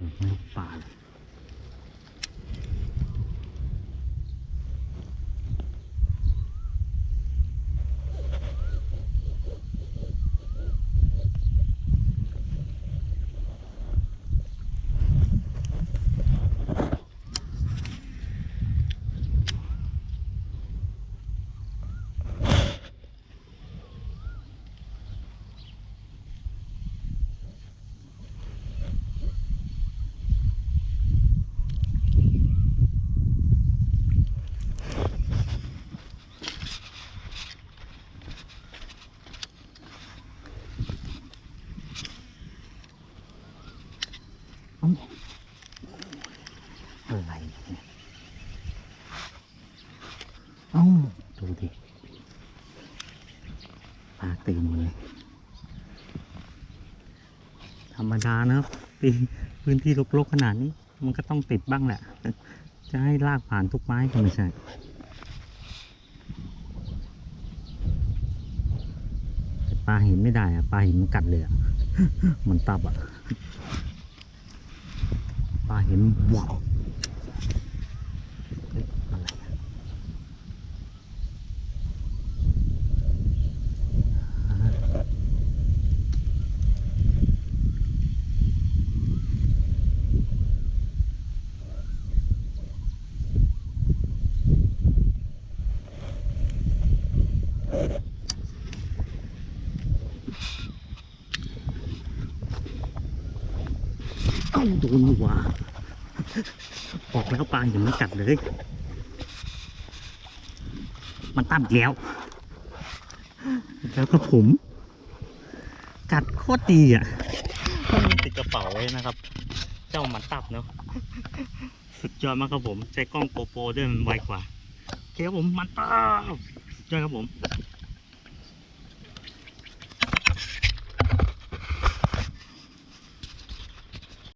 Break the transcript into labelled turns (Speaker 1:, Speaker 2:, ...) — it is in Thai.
Speaker 1: ลูกปล อะไรเนี่ยเอ้าดูดิปลาตื่นหมดเลยธรรมดานะครับปีพื้นที่รกๆขนาดนี้ มันก็ต้องติดบ้างแหละ จะให้ลากผ่านทุกไม้ก็ไม่ใช่ปลาหินไม่ได้อะปลาหินมันกัดเลยอะมันตับอะ ปลาหินว้าวเฮ้ยอะไรอะอ่าเอ้า โดนนี่หว่าบอกแล้วปลาหินมันกัดเลย มันตับอีกแล้ว แล้วก็ผม กัดโคตรดีอะติดกระเป๋าไว้นะครับ เจ้ามันตับเนาะสุดยอดมากครับผม ใช้กล้องโกโปด้วยมันไวกว่าโอเคครับผมมันตับสุดยอดครับผม